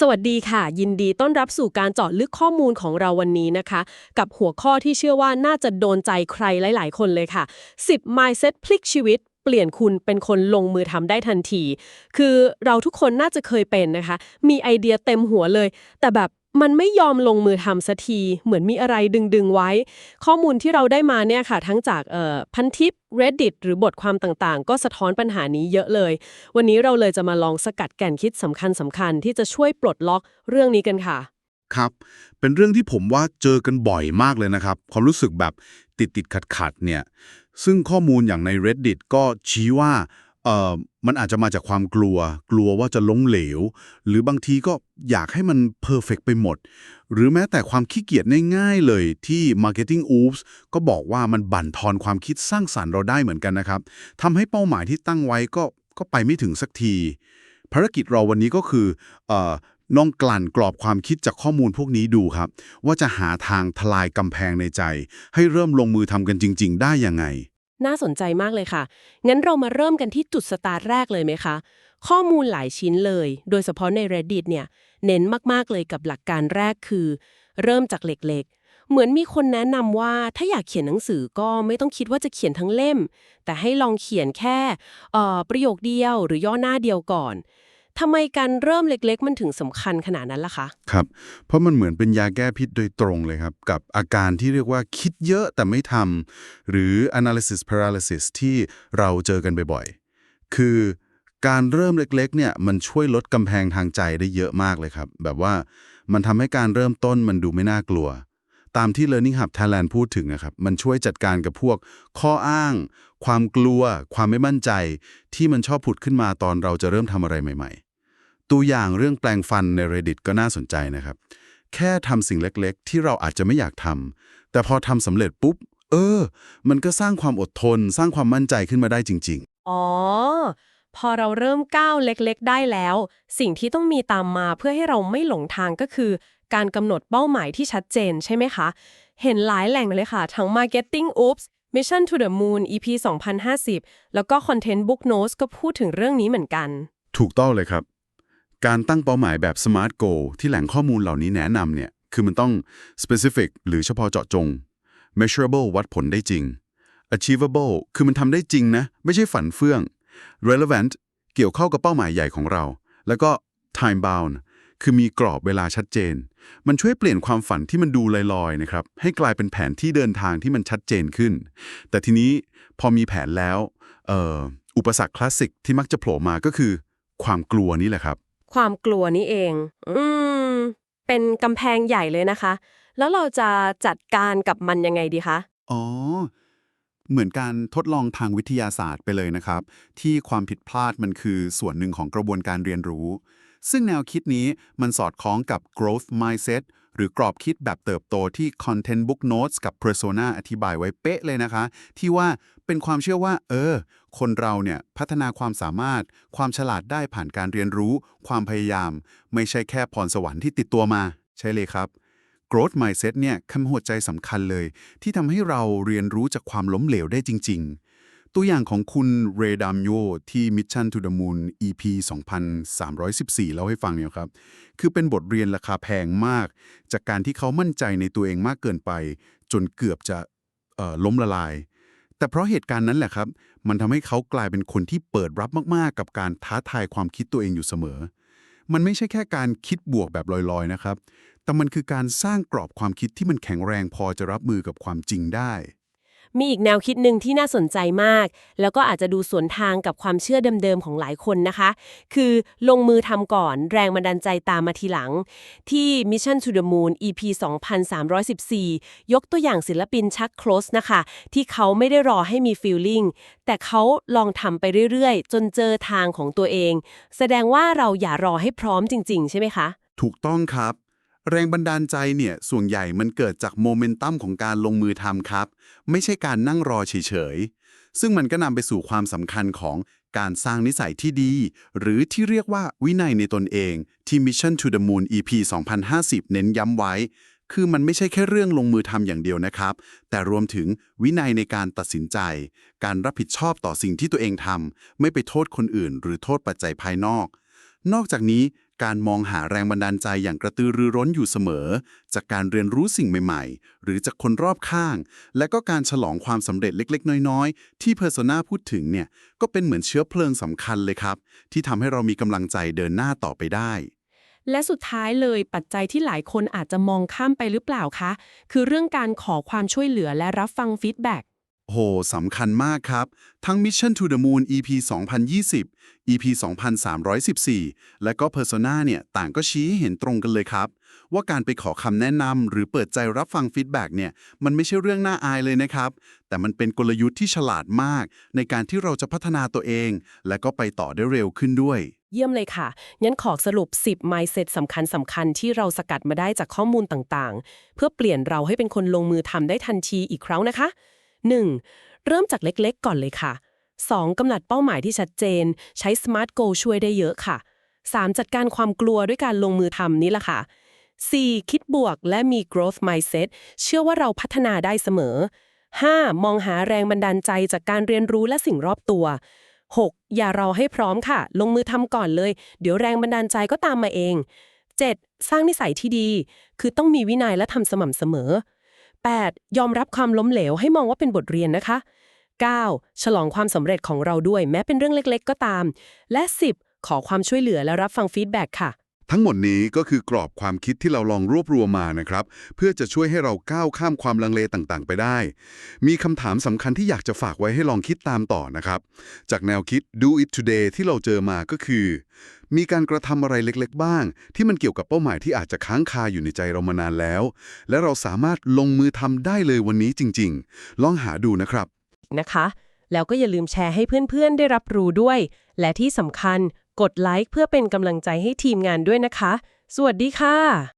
สวัสดีค่ะ ยินดีต้อนรับสู่การเจาะลึกข้อมูลของเราวันนี้นะคะ กับหัวข้อที่เชื่อว่าน่าจะโดนใจใครหลาย ๆ คนเลยค่ะ 10 mindset พลิกชีวิต เปลี่ยนคุณเป็นคนลงมือทำได้ทันที คือเราทุกคนน่าจะเคยเป็นนะคะ มีไอเดียเต็มหัวเลย แต่แบบ มันไม่ยอมลงมือทำสักที เหมือนมีอะไรดึง ๆ ไว้ ข้อมูลที่เราได้มาเนี่ยค่ะ ทั้งจากเอ่อพันทิป Reddit หรือบทความต่างๆ ก็สะท้อนปัญหานี้เยอะเลย วันนี้เราเลยจะมาลองสกัดแก่นคิดสำคัญสำคัญๆที่จะช่วยปลดล็อกเรื่องนี้กันค่ะ ครับ เป็นเรื่องที่ผมว่าเจอกันบ่อยมากเลยนะครับ ความรู้สึกแบบติดติดขัดขัดเนี่ย ซึ่งข้อมูลอย่างใน reddit ก็ชี้ว่า เอ่อมันอาจจะมาจากความกลัว กลัวว่าจะล้มเหลว หรือบางทีก็อยากให้มันเพอร์เฟกไปหมด หรือแม้แต่ความขี้เกียจง่ายๆเลยที่ marketing oops ก็บอกว่ามันบั่นทอนความคิดสร้างสรรค์เราได้เหมือนกันนะครับทำให้เป้าหมายที่ตั้งไว้ก็ก็ไปไม่ถึงสักที ภารกิจเราวันนี้ก็คือเอ่อน้องกลั่นกรอบความคิดจากข้อมูลพวกนี้ดูครับ ว่าจะหาทางทลายกำแพงในใจ ให้เริ่มลงมือทำกันจริง ๆ ได้ยังไง น่าสนใจมากเลยค่ะ งั้นเรามาเริ่มกันที่จุดสตาร์ทแรกเลยไหมคะ ข้อมูลหลายชิ้นเลย โดยเฉพาะใน Reddit เนี่ย เน้นมาก ๆ เลยกับหลักการแรกคือ เริ่มจากเล็กๆ เหมือนมีคนแนะนำว่าถ้าอยากเขียนหนังสือก็ไม่ต้องคิดว่าจะเขียนทั้งเล่ม แต่ให้ลองเขียนแค่เอ่อประโยคเดียวหรือย่อหน้าเดียวก่อน ทำไมการเริ่มเล็กๆ มันถึงสำคัญขนาดนั้นล่ะคะ ครับ เพราะมันเหมือนเป็นยาแก้พิษโดยตรงเลยครับ กับอาการที่เรียกว่าคิดเยอะแต่ไม่ทำหรือ analysis paralysis ที่เราเจอกันบ่อยๆ คือการเริ่มเล็กๆ เนี่ยมันช่วยลดกำแพงทางใจได้เยอะมากเลยครับ แบบว่ามันทำให้การเริ่มต้นมันดูไม่น่ากลัว ตามที่ Learning Hub Thailand พูดถึงนะครับ มันช่วยจัดการกับพวกข้ออ้าง ความกลัว ความไม่มั่นใจ ที่มันชอบผุดขึ้นมาตอนเราจะเริ่มทำอะไรใหม่ ๆ ตัวอย่างเรื่องแปลงฟันใน Reddit ก็น่าสนใจนะครับ แค่ทำสิ่งเล็กๆ ที่เราอาจจะไม่อยากทำแต่พอทำสำเร็จปุ๊บ เออ มันก็สร้างความอดทน สร้างความมั่นใจขึ้นมาได้จริงอ๋อ พอเราเริ่มก้าวเล็กๆ ได้แล้ว สิ่งที่ต้องมีตามมาเพื่อให้เราไม่หลงทางก็คือ การกำหนดเป้าหมายที่ชัดเจนใช่ไหมคะ เห็นหลายแหล่งเลยค่ะ ทั้ง Marketing Oops Mission to the Moon EP 2050 แล้วก็ Content Book Notes ก็พูดถึงเรื่องนี้เหมือนกันๆถูกต้องเลยครับ การตั้งเป้าหมายแบบ Smart Goal ที่แหล่งข้อมูลเหล่านี้แนะนำเนี่ย คือมันต้อง specific หรือเฉพาะเจาะจง measurable วัดผลได้จริง achievable คือมันทำได้จริงนะ ไม่ใช่ฝันเฟื่อง relevant เกี่ยวเข้ากับเป้าหมายใหญ่ของเรา แล้วก็ time bound คือมีกรอบเวลาชัดเจน มันช่วยเปลี่ยนความฝันที่มันดูลอยๆนะครับ ให้กลายเป็นแผนที่เดินทางที่มันชัดเจนขึ้น แต่ทีนี้พอมีแผนแล้วอออุปสรรคคลาสสิกที่มักจะโผล่มาก็คือ ความกลัวนี่แหละครับ ความกลัวนี่เอง อืม เป็นกำแพงใหญ่เลยนะคะ แล้วเราจะจัดการกับมันยังไงดีคะ อ๋อ เหมือนการทดลองทางวิทยาศาสตร์ไปเลยนะครับ ที่ความผิดพลาดมันคือส่วนหนึ่งของกระบวนการเรียนรู้ ซึ่งแนวคิดนี้มันสอดคล้องกับ growth mindset หรือกรอบคิดแบบเติบโตที่ content book notes กับ persona อธิบายไว้เป๊ะเลยนะคะ ที่ว่าเป็นความเชื่อว่า เออ คนเราเนี่ยพัฒนาความสามารถ ความฉลาดได้ผ่านการเรียนรู้ ความพยายาม ไม่ใช่แค่พรสวรรค์ที่ติดตัวมา ใช่เลยครับ growth mindset เนี่ยคำหัวใจสำคัญเลย ที่ทำให้เราเรียนรู้จากความล้มเหลวได้จริง ๆ ตัวอย่างของคุณเรดามโยที่ Mission to the Moon EP 2314 เล่าให้ฟังเนี่ยครับ คือเป็นบทเรียนราคาแพงมาก จากการที่เขามั่นใจในตัวเองมากเกินไป จนเกือบจะเอ่อล้มละลาย แต่เพราะเหตุการณ์นั้นแหละครับ มันทำให้เขากลายเป็นคนที่เปิดรับมาก ๆ กับการท้าทายความคิดตัวเองอยู่เสมอ มันไม่ใช่แค่การคิดบวกแบบลอยๆนะครับ แต่มันคือการสร้างกรอบความคิดที่มันแข็งแรงพอจะรับมือกับความจริงได้ มีอีกแนวคิดหนึ่งที่น่าสนใจมาก แล้วก็อาจจะดูสวนทางกับความเชื่อเดิมๆของหลายคนนะคะ คือลงมือทำก่อนแรงบันดาลใจตามมาทีหลัง ที่ Mission to the Moon EP 2314 ยกตัวอย่างศิลปินชักโคลสนะคะ ที่เขาไม่ได้รอให้มีฟีลลิ่งแต่เขาลองทำไปเรื่อยๆ จนเจอทางของตัวเอง แสดงว่าเราอย่ารอให้พร้อมจริง ๆ ใช่ไหมคะ ถูกต้องครับ แรงบันดาลใจเนี่ยส่วนใหญ่มันเกิดจากโมเมนตัมของการลงมือทำครับ ไม่ใช่การนั่งรอเฉยๆ ซึ่งมันก็นำไปสู่ความสำคัญของการสร้างนิสัยที่ดี หรือที่เรียกว่าวินัยในตนเอง ที่ Mission to the Moon EP 2050 เน้นย้ำไว้ คือมันไม่ใช่แค่เรื่องลงมือทำอย่างเดียวนะครับ แต่รวมถึงวินัยในการตัดสินใจ การรับผิดชอบต่อสิ่งที่ตัวเองทำไม่ไปโทษคนอื่น หรือโทษปัจจัยภายนอก นอกจากนี้ การมองหาแรงบันดาลใจอย่างกระตือรือร้นอยู่เสมอ จากการเรียนรู้สิ่งใหม่ ๆ หรือจากคนรอบข้าง และก็การฉลองความสำเร็จเล็ก ๆ น้อย ๆ ที่เพอร์โซนาพูดถึงเนี่ยก็เป็นเหมือนเชื้อเพลิงสำคัญเลยครับ ที่ทำให้เรามีกำลังใจเดินหน้าต่อไปได้และสุดท้ายเลยปัจจัยที่หลายคนอาจจะมองข้ามไปหรือเปล่าคะ คือเรื่องการขอความช่วยเหลือและรับฟังฟีดแบ็ก โหสำคัญมากครับ ทั้ง Mission to the Moon EP 2020 EP 2314 และก็ Persona เนี่ย ต่างก็ชี้เห็นตรงกันเลยครับ ว่าการไปขอคำแนะนำหรือเปิดใจรับฟังฟีดแบ็กเนี่ย มันไม่ใช่เรื่องน่าอายเลยนะครับ แต่มันเป็นกลยุทธ์ที่ฉลาดมาก ในการที่เราจะพัฒนาตัวเอง และก็ไปต่อได้เร็วขึ้นด้วยเยี่ยมเลยค่ะ งั้นขอสรุป 10 mindset สำคัญสำคัญที่เราสกัดมาได้จากข้อมูลต่างๆ เพื่อเปลี่ยนเราให้เป็นคนลงมือทำได้ทันทีอีกครั้งนะคะ 1. เริ่มจากเล็กๆ ก่อนเลยค่ะ 2. กำหนดเป้าหมายที่ชัดเจน ใช้ smart goal ช่วยได้เยอะค่ะ 3. จัดการความกลัวด้วยการลงมือทำนี่แหละค่ะ 4. คิดบวกและมี growth mindset เชื่อว่าเราพัฒนาได้เสมอ 5. มองหาแรงบันดาลใจจากการเรียนรู้และสิ่งรอบตัว 6. อย่ารอให้พร้อมค่ะ ลงมือทำก่อนเลย เดี๋ยวแรงบันดาลใจก็ตามมาเอง 7. สร้างนิสัยที่ดี คือต้องมีวินัยและทำสม่ำเสมอ 8. ยอมรับความล้มเหลวให้มองว่าเป็นบทเรียนนะคะ 9. ฉลองความสำเร็จของเราด้วยแม้เป็นเรื่องเล็ก ๆ ก็ตาม และ 10. ขอความช่วยเหลือและรับฟังฟีดแบ็กค่ะ ทั้งหมดนี้ก็คือกรอบความคิดที่เราลองรวบรวมมานะครับ เพื่อจะช่วยให้เราก้าวข้ามความลังเลต่างๆ ไปได้ มีคำถามสำคัญที่อยากจะฝากไว้ให้ลองคิดตามต่อนะครับ จากแนวคิด do it today ที่เราเจอมาก็คือ มีการกระทำอะไรเล็กๆ บ้าง ที่มันเกี่ยวกับเป้าหมายที่อาจจะค้างคาอยู่ในใจเรามานานแล้ว และเราสามารถลงมือทำได้เลยวันนี้จริง ๆ ลองหาดูนะครับนะคะแล้วก็อย่าลืมแชร์ให้เพื่อนๆ ได้รับรู้ด้วย และที่สำคัญ กดไลค์เพื่อเป็นกำลังใจให้ทีมงานด้วยนะคะ สวัสดีค่ะ